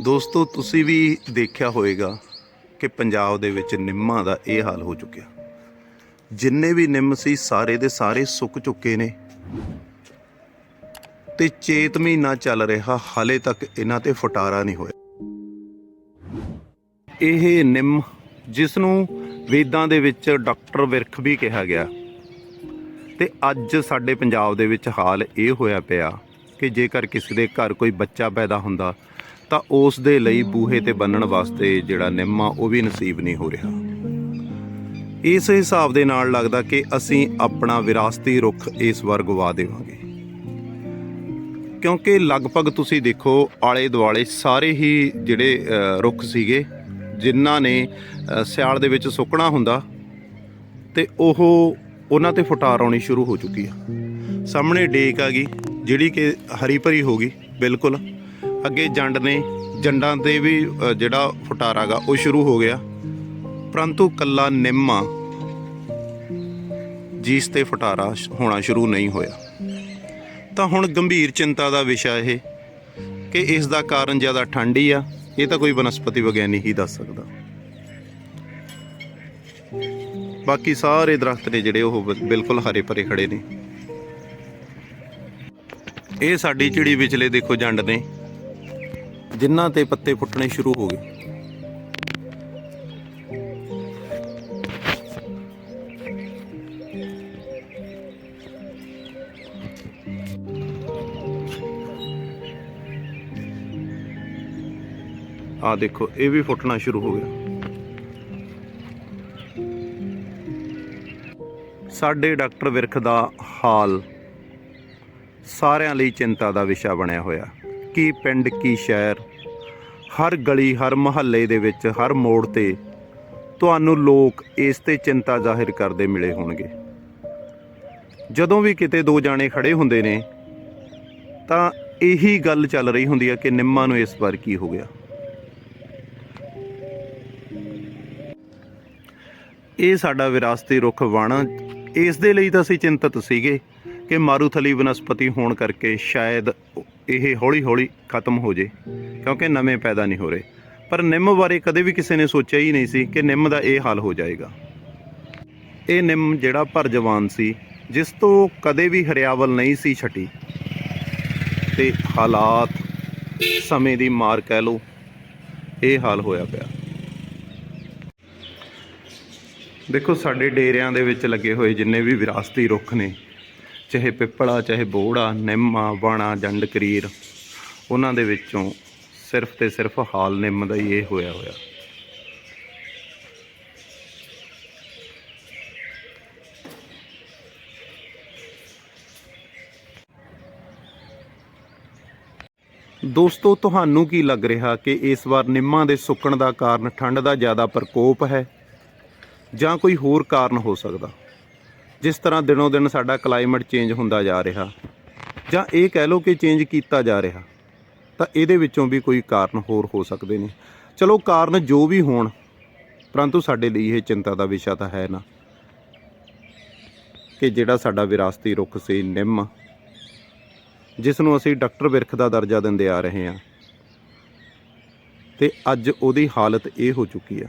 ਦੋਸਤੋ, ਤੁਸੀਂ ਵੀ ਦੇਖਿਆ ਹੋਵੇਗਾ ਕਿ ਪੰਜਾਬ ਦੇ ਵਿੱਚ ਨਿੰਮਾਂ ਦਾ ਇਹ ਹਾਲ ਹੋ ਚੁੱਕਿਆ। ਜਿੰਨੇ ਵੀ ਨਿੰਮ ਸੀ, ਸਾਰੇ ਦੇ ਸਾਰੇ ਸੁੱਕ ਚੁੱਕੇ ਨੇ। ਤੇ ਚੇਤ ਮਹੀਨਾ ਚੱਲ ਰਿਹਾ, ਹਾਲੇ ਤੱਕ ਇਹਨਾਂ ਤੇ ਫਟਾਰਾ ਨਹੀਂ ਹੋਇਆ। ਇਹ ਨਿੰਮ, ਜਿਸ ਨੂੰ ਵੇਦਾਂ ਦੇ ਵਿੱਚ ਡਾਕਟਰ ਵਿਰਖ ਵੀ ਕਿਹਾ ਗਿਆ। ਤੇ ਅੱਜ ਸਾਡੇ ਪੰਜਾਬ ਦੇ ਵਿੱਚ ਹਾਲ ਇਹ ਹੋਇਆ ਪਿਆ ਕਿ ਜੇਕਰ ਕਿਸੇ ਦੇ ਘਰ ਕੋਈ ਬੱਚਾ ਪੈਦਾ ਹੁੰਦਾ ਤਾਂ ਉਸ ਦੇ ਲਈ ਬੂਹੇ ਤੇ ਬੰਨਣ ਵਾਸਤੇ ਜਿਹੜਾ ਨਿੰਮਾ ਉਹ ਵੀ ਨਸੀਬ ਨਹੀਂ ਹੋ ਰਿਹਾ। ਇਸ ਹਿਸਾਬ ਦੇ ਨਾਲ ਲੱਗਦਾ ਕਿ ਅਸੀਂ ਆਪਣਾ ਵਿਰਾਸਤੀ ਰੁੱਖ ਇਸ ਵਾਰ ਗਵਾ ਦੇਵਾਂਗੇ। ਕਿਉਂਕਿ ਲਗਭਗ ਤੁਸੀਂ ਦੇਖੋ ਆਲੇ ਦੁਆਲੇ ਸਾਰੇ ਹੀ ਜਿਹੜੇ ਰੁੱਖ ਸੀਗੇ, ਜਿਨ੍ਹਾਂ ਨੇ ਸਿਆਲ ਦੇ ਵਿੱਚ ਸੁੱਕਣਾ ਹੁੰਦਾ ਤੇ ਉਹ ਉਹਨਾਂ ਤੇ ਫੁਟਾਰ ਆਉਣੀ ਸ਼ੁਰੂ ਹੋ ਚੁੱਕੀ ਆ। ਸਾਹਮਣੇ ਡੇਕ ਆ ਗਈ, ਜਿਹੜੀ ਕਿ ਹਰੀ ਭਰੀ ਹੋ ਗਈ, ਬਿਲਕੁਲ। ਅੱਗੇ ਜੰਡ ਨੇ ਜੰਡਾਂ ਤੇ ਵੀ ਜਿਹੜਾ ਫੁਟਾਰਾ ਗਾ, ਉਹ ਸ਼ੁਰੂ ਹੋ ਗਿਆ। ਪਰੰਤੂ ਕੱਲਾ ਨਿੰਮਾ ਆ ਜਿਸ ਤੇ ਫਟਾਰਾ ਹੋਣਾ ਸ਼ੁਰੂ ਨਹੀਂ ਹੋਇਆ। ਤਾਂ ਹੁਣ ਗੰਭੀਰ ਚਿੰਤਾ ਦਾ ਵਿਸ਼ਾ ਇਹ ਕਿ ਇਸ ਦਾ ਕਾਰਨ ਜ਼ਿਆਦਾ ਠੰਡ ਹੀ ਆ, ਇਹ ਤਾਂ ਕੋਈ ਬਨਸਪਤੀ ਵਿਗਿਆਨੀ ਹੀ ਦੱਸ ਸਕਦਾ। ਬਾਕੀ ਸਾਰੇ ਦਰਖਤ ਨੇ ਜਿਹੜੇ ਉਹ ਬਿਲਕੁਲ ਹਰੇ ਭਰੇ ਖੜੇ ਨੇ। ਇਹ ਸਾਡੀ ਚਿੜੀ ਵਿਚਲੇ ਦੇਖੋ ਜੰਡ ਨੇ ਜਿਨ੍ਹਾਂ ਤੇ ਪੱਤੇ ਫੁੱਟਣੇ ਸ਼ੁਰੂ ਹੋ ਗਏ। ਆ ਦੇਖੋ, ਇਹ ਵੀ ਫੁੱਟਣਾ ਸ਼ੁਰੂ ਹੋ ਗਿਆ। ਸਾਡੇ ਡਾਕਟਰ ਵਿਰਖ ਦਾ ਹਾਲ ਸਾਰਿਆਂ ਲਈ ਚਿੰਤਾ ਦਾ ਵਿਸ਼ਾ ਬਣਿਆ ਹੋਇਆ। ਕੀ ਪਿੰਡ, ਕੀ ਸ਼ਹਿਰ? ਹਰ ਗਲੀ, ਹਰ ਮੁਹੱਲੇ ਦੇ ਵਿੱਚ, ਹਰ ਮੋੜ ਤੇ ਤੁਹਾਨੂੰ ਲੋਕ ਇਸ ਤੇ ਚਿੰਤਾ ਜ਼ਾਹਿਰ ਕਰਦੇ ਮਿਲੇ ਹੋਣਗੇ। ਜਦੋਂ ਵੀ ਕਿਤੇ ਦੋ ਜਾਣੇ ਖੜੇ ਹੁੰਦੇ ਨੇ, ਤਾਂ ਇਹੀ ਗੱਲ ਚੱਲ ਰਹੀ ਹੁੰਦੀ ਹੈ ਕਿ ਨਿੰਮਾਂ ਨੂੰ ਇਸ ਵਾਰ ਕੀ ਹੋ ਗਿਆ। ਇਹ ਸਾਡਾ ਵਿਰਾਸਤੀ ਰੁੱਖ ਵਣ। ਇਸ ਦੇ ਲਈ ਤਾਂ ਅਸੀਂ ਚਿੰਤਤ ਸੀਗੇ ਕਿ ਮਾਰੂਥਲੀ ਵਨਸਪਤੀ ਹੋਣ ਕਰਕੇ ਸ਼ਾਇਦ ਇਹ ਹੌਲੀ-ਹੌਲੀ ਖਤਮ ਹੋ ਜੇ, ਕਿਉਂਕਿ ਨਵੇਂ ਪੈਦਾ ਨਹੀਂ ਹੋ ਰਹੇ। ਪਰ ਨਿੰਮ ਬਾਰੇ ਕਦੇ ਵੀ ਕਿਸੇ ਨੇ ਸੋਚਿਆ ਹੀ ਨਹੀਂ ਸੀ ਕਿ ਨਿੰਮ ਦਾ ਇਹ ਹਾਲ ਹੋ ਜਾਏਗਾ। ਇਹ ਨਿੰਮ ਜਿਹੜਾ ਭਰ ਜਵਾਨ ਸੀ, ਜਿਸ ਤੋਂ ਕਦੇ ਵੀ ਹਰਿਆਵਲ ਨਹੀਂ ਸੀ ਛਟੀ। ਤੇ ਹਾਲਾਤ, ਸਮੇਂ ਦੀ ਮਾਰ ਕਹਿ ਲਓ, ਇਹ ਹਾਲ ਹੋਇਆ ਪਿਆ। ਦੇਖੋ, ਸਾਡੇ ਡੇਰਿਆਂ ਦੇ ਵਿੱਚ ਲੱਗੇ ਹੋਏ ਜਿੰਨੇ ਵੀ ਵਿਰਾਸਤੀ ਰੁੱਖ ਨੇ ਚਾਹੇ ਪਿੱਪਲਾ, ਚਾਹੇ ਬੋੜਾ ਆ ਬਾਣਾ ਜੰਡ, ਕਰੀਰ। ਉਹਨਾਂ ਦੇ ਵਿੱਚੋਂ ਸਿਰਫ ਤੇ ਸਿਰਫ ਹਾਲ ਨਿੰਮ ਦਾ ਹੀ ਇਹ ਹੋਇਆ ਹੋਇਆ। ਦੋਸਤੋ, ਤੁਹਾਨੂੰ ਕੀ ਲੱਗ ਰਿਹਾ ਕਿ ਇਸ ਵਾਰ ਨਿੰਮਾਂ ਦੇ ਸੁੱਕਣ ਦਾ ਕਾਰਨ ਠੰਡ ਦਾ ਜ਼ਿਆਦਾ ਪ੍ਰਕੋਪ ਹੈ ਜਾਂ ਕੋਈ ਹੋਰ ਕਾਰਨ ਹੋ ਸਕਦਾ? ਜਿਸ ਤਰ੍ਹਾਂ ਦਿਨੋਂ ਦਿਨ ਸਾਡਾ ਕਲਾਈਮੇਟ ਚੇਂਜ ਹੁੰਦਾ ਜਾ ਰਿਹਾ, ਜਾਂ ਇਹ ਕਹਿ ਲਓ ਕਿ ਚੇਂਜ ਕੀਤਾ ਜਾ ਰਿਹਾ, ਤਾਂ ਇਹਦੇ ਵਿੱਚੋਂ ਵੀ ਕੋਈ ਕਾਰਨ ਹੋਰ ਹੋ ਸਕਦੇ ਨੇ। ਚਲੋ ਕਾਰਨ ਜੋ ਵੀ ਹੋਣ, ਪਰੰਤੂ ਸਾਡੇ ਲਈ ਇਹ ਚਿੰਤਾ ਦਾ ਵਿਸ਼ਾ ਤਾਂ ਹੈ ਨਾ, ਕਿ ਜਿਹੜਾ ਸਾਡਾ ਵਿਰਾਸਤੀ ਰੁੱਖ ਸੀ ਨਿੰਮ, ਜਿਸ ਨੂੰ ਅਸੀਂ ਡਾਕਟਰ ਵਿਰਖ ਦਾ ਦਰਜਾ ਦਿੰਦੇ ਆ ਰਹੇ ਹਾਂ, ਤੇ ਅੱਜ ਉਹਦੀ ਹਾਲਤ ਇਹ ਹੋ ਚੁੱਕੀ ਆ।